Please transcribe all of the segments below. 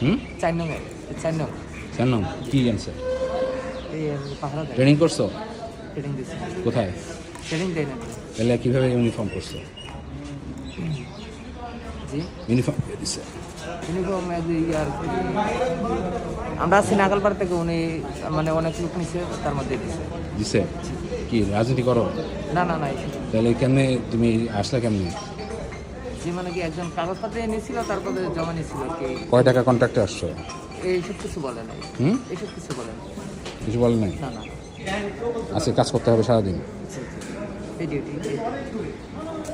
হুম? চার নং চার নং। চার নং কী জানছে এই পাহাড়া ট্রেনিং করছ? ট্রেনিং দিচ্ছে কোথায়? ট্রেনিং দেয় না। তাহলে কীভাবে ইউনিফর্ম করছ জি। ইউনিফর্ম দিছে। ইউনিফর্ম ইয়ার আমরা আছি নাগালপাড়া থেকে উনি মানে অনেক লোক নিছে তার মধ্যে দিছে। দিছে? কি রাজনীতি করো? না না না তাহলে কেমনে তুমি আসলে কেমনে? যে মানে কি একজন কাগজপত্র এনেছিল তারপরে জমা নিয়েছিল কি? কয় টাকা কন্ট্রাক্টে আসছো? এইসব কিছু বলে নাই। হুম? এইসব কিছু বলে নাই। কিছু বলে নাই? না না। আজকে কাজ করতে হবে সারাদিন। এই ডিউটি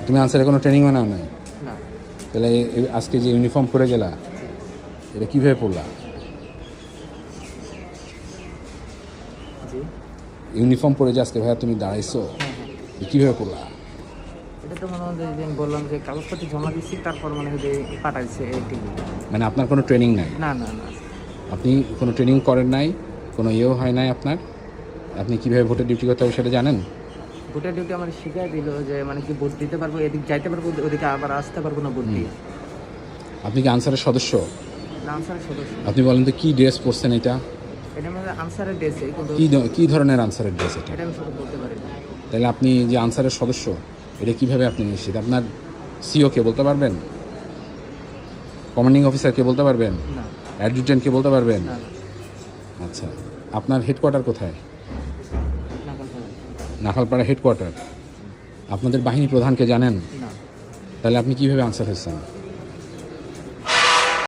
তুমি আনসারে কোনো ট্রেনিং বানাও নাই? না। তাহলে আজকে যে ইউনিফর্ম পরে গেলা এটা কীভাবে পড়লা ইউনিফর্ম পরে যে আজকে ভাইয়া তুমি দাঁড়াইছো হ্যাঁ হ্যাঁ। কীভাবে পড়লা এটা মনে হয় যে যে বললাম যে কাগজপত্র জমা দিচ্ছি তারপর মানে যে পাঠাইছে এইটি মানে আপনার কোনো ট্রেনিং নাই? না না না। আপনি কোনো ট্রেনিং করেন নাই? কোনো ইয়েও হয় নাই আপনার? আপনি কীভাবে ভোটের ডিউটি করতে হবে সেটা জানেন? ভোটের ডিউটি আমার শিখাই দিল যে মানে কি ভোট দিতে পারব এদিক যাইতে পারব ওদিকে আবার আসতে পারব না ভোট দিয়ে। আপনি কি আনসারের সদস্য? না আনসারের সদস্য। আপনি বলেন তো কী ড্রেস পরছেন এটা? এটা মানে আনসারের কিন্তু কী কী ধরনের আনসারের ড্রেস এটা? এটা আমি বলতে পারি তাহলে আপনি যে আনসারের সদস্য এটা কীভাবে আপনি নিশ্চিত? আপনার সিওকে বলতে পারবেন? কমান্ডিং অফিসারকে বলতে পারবেন? অ্যাডজুটেন্টকে বলতে পারবেন? আচ্ছা। আপনার হেডকোয়ার্টার কোথায়? নাখালপাড়া হেডকোয়ার্টার আপনাদের বাহিনী প্রধানকে জানেন? তাহলে আপনি কীভাবে আনসার হয়েছেন?